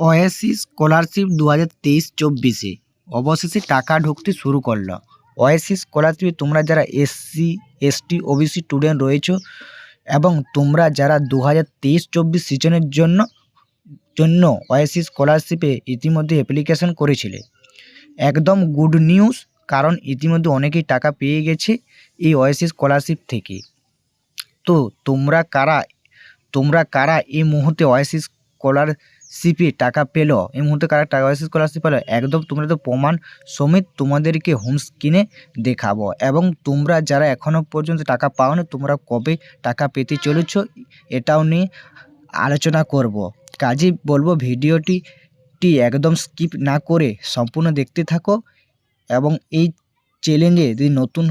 Oasis scholarship দু হাজার তেইশ চব্বিশে। অবশেষে টাকা ঢুকতে শুরু করল। ওয়েসিস স্কলারশিপে তোমরা যারা এসসি, এসটি, ওবিসি স্টুডেন্ট রয়েছো এবং তোমরা যারা দু হাজার তেইশ চব্বিশ সিজনের জন্য জন্য ওয়েসিস স্কলারশিপে ইতিমধ্যে অ্যাপ্লিকেশন করেছিলে। একদম গুড নিউজ কারণ ইতিমধ্যে অনেকেই টাকা পেয়ে গেছে এই ওয়েসিস স্কলারশিপ থেকে। তো তোমরা কারা তোমরা কারা এই মুহূর্তে ওয়েসিস স্কলারশিপে টাকা পেল। এই মুহূর্তে কারা টাকা স্কলারশিপ পেল একদম তোমরা তো প্রমাণ সমেত তোমাদেরকে হোম স্ক্রিনে দেখাবো। এবং তোমরা যারা এখনও পর্যন্ত টাকা পাওনি, তোমরা কবে টাকা পেতে চলেছ, এটাও নিয়ে আলোচনা করব। কাজেই বলব, ভিডিওটি টি একদম স্কিপ না করে সম্পূর্ণ দেখতে থাকো এবং এই চ্যালেঞ্জে যদি নতুন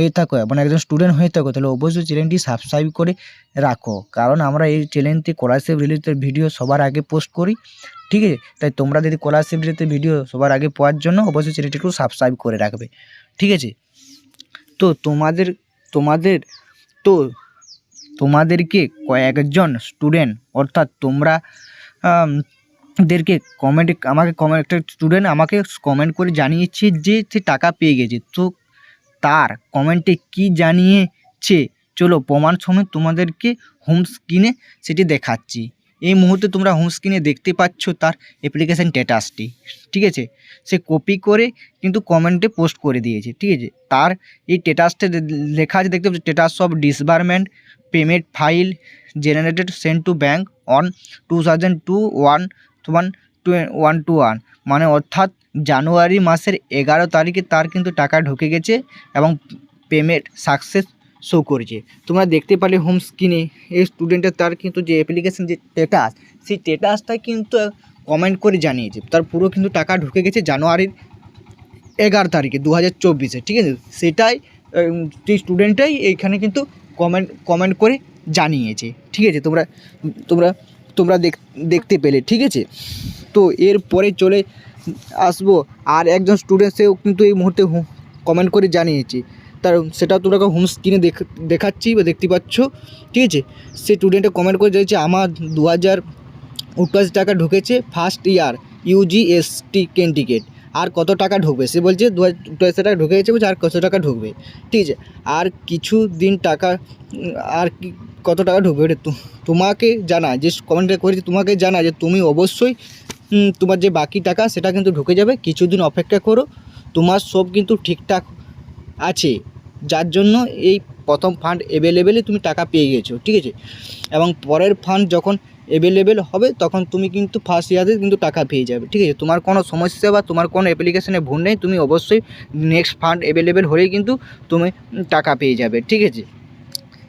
হয়ে থাকো এবং একজন স্টুডেন্ট হয়ে থাকো, তাহলে অবশ্যই চ্যানেলটি সাবস্ক্রাইব করে রাখো। কারণ আমরা এই চ্যানেলটি স্কলারশিপ রিলেটেড ভিডিও সবার আগে পোস্ট করি, ঠিক আছে? তাই তোমরা যদি স্কলারশিপ রিলেটেড ভিডিও সবার আগে পাওয়ার জন্য অবশ্যই চ্যানেলটি একটু সাবস্ক্রাইব করে রাখবে, ঠিক আছে? তো তোমাদের তোমাদের, তো তোমাদেরকে কয়েকজন স্টুডেন্ট অর্থাৎ তোমরা দেরকে কমেন্টে আমাকে কমেন্ট একটা স্টুডেন্ট আমাকে কমেন্ট করে জানিয়েছে যে সে টাকা পেয়ে গেছে। তো তার কমেন্টে কি জানিয়েছে? চলো প্রমাণ সমেত তোমাদেরকে হোম স্ক্রিনে সেটি দেখাচ্ছি। এই মুহূর্তে তোমরা হোম স্ক্রিনে দেখতে পাচ্ছ তার অ্যাপ্লিকেশান স্ট্যাটাসটি ঠিক আছে? সে কপি করে কিন্তু কমেন্টে পোস্ট করে দিয়েছে। ঠিক আছে? তার এই স্ট্যাটাসটা লেখা আছে, দেখতে পাচ্ছ status of disbursement payment file generated send to bank on two thousand two one one one two one মানে অর্থাৎ জানুয়ারি মাসের এগারো তারিখে তার কিন্তু টাকা ঢুকে গেছে এবং পেমেন্ট সাকসেস শো করেছে। তোমরা দেখতে পারলে হোম স্ক্রিনে এই স্টুডেন্টের তার কিন্তু যে অ্যাপ্লিকেশন যে স্ট্যাটাস সেই স্ট্যাটাসটা কিন্তু কমেন্ট করে জানিয়েছে। তার পুরো কিন্তু টাকা ঢুকে গেছে জানুয়ারির এগারো তারিখে দু হাজার চব্বিশে, ঠিক আছে? সেটাই সেই স্টুডেন্টটাই এইখানে কিন্তু কমেন্ট কমেন্ট করে জানিয়েছে। ঠিক আছে? তোমরা তোমরা তোমরা দেখ, দেখতে পেলে, ঠিক আছে? তো এরপরে চলে আসব। আর একজন স্টুডেন্ট সেও কিন্তু এই মুহূর্তে কমেন্ট করে জানিয়েছি। তার সেটা তোমরা হোম স্ক্রিনে দেখ দেখাচ্ছি বা দেখতে পাচ্ছ। ঠিক আছে? সে স্টুডেন্টে কমেন্ট করে জানিয়েছে, আমার দু হাজার অষ্টআশি টাকা ঢুকেছে ফার্স্ট ইয়ার ইউজিএসটি কেন টিকিট আর কত টাকা ঢুকবে? সে বলছে দু হাজার অষ্টআশি টাকা ঢুকে গেছে বলছে, আর কত টাকা ঢুকবে? ঠিক আছে? আর কিছু দিন টাকা, আর কত টাকা ঢুকবে? তোমাকে জানা যে কমেন্টটা করেছে, তোমাকে জানা যে তুমি অবশ্যই তোমার যে বাকি টাকা, সেটা কিন্তু ঢুকে যাবে। কিছুদিন অপেক্ষা করো, তোমার সব কিন্তু ঠিকঠাক আছে। যার জন্য এই প্রথম ফান্ড অ্যাভেলেবেলে তুমি টাকা পেয়ে গেছো, ঠিক আছে? এবং পরের ফান্ড যখন অ্যাভেলেবেল হবে, তখন তুমি কিন্তু ফার্স্ট ইয়ারে কিন্তু টাকা পেয়ে যাবে, ঠিক আছে? তোমার কোনো সমস্যা বা তোমার কোনো অ্যাপ্লিকেশনে ভুল নেই, তুমি অবশ্যই নেক্সট ফান্ড অ্যাভেলেবেল হলেই কিন্তু তুমি টাকা পেয়ে যাবে, ঠিক আছে?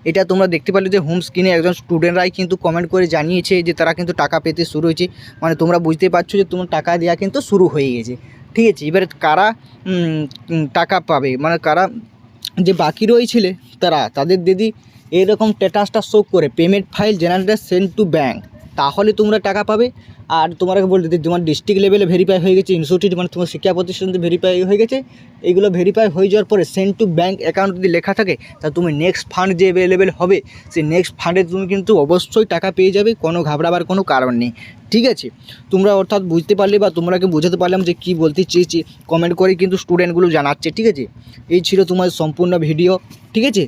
এটা তোমরা দেখতে পারলে যে হোম স্ক্রিনে একজন স্টুডেন্টরাই কিন্তু কমেন্ট করে জানিয়েছে যে তারা কিন্তু টাকা পেতে শুরু হয়েছে। মানে তোমরা বুঝতে পারছ যে তোমার টাকা দেওয়া কিন্তু শুরু হয়ে গেছে। ঠিক আছে, এবারে কারা টাকা পাবে? মানে কারা যে বাকি রয়েছিলে তারা, তাদের দিদি এরকম স্ট্যাটাসটা শো করে। Payment file generator send to bank তাহলে তোমরা টাকা পাবে। আর তোমাকে বলতে তোমার ডিস্ট্রিক্ট লেভেলে ভেরিফাই হয়ে গেছে ইনস্টিটিউট মানে তোমার শিক্ষা প্রতিষ্ঠানতে ভেরিফাই হয়ে গেছে। এইগুলো ভেরিফাই হয়ে যাওয়ার পরে সেন্ড টু ব্যাঙ্ক অ্যাকাউন্ট যদি লেখা থাকে, তা তুমি নেক্সট ফান্ড যে অ্যাভেলেবেল হবে, সেই নেক্সট ফান্ডে তুমি কিন্তু অবশ্যই টাকা পেয়ে যাবে, কোনো ঘাবড়াবার কোনো কারণ নেই। ঠিক আছে? তোমরা অর্থাৎ বুঝতে পারলে বা তোমরাকে বোঝাতে পারলাম যে কী বলতে চেয়েছি কমেন্ট করে কিন্তু স্টুডেন্টগুলো জানাচ্ছে, ঠিক আছে? এই ছিল তোমার সম্পূর্ণ ভিডিও ঠিক আছে?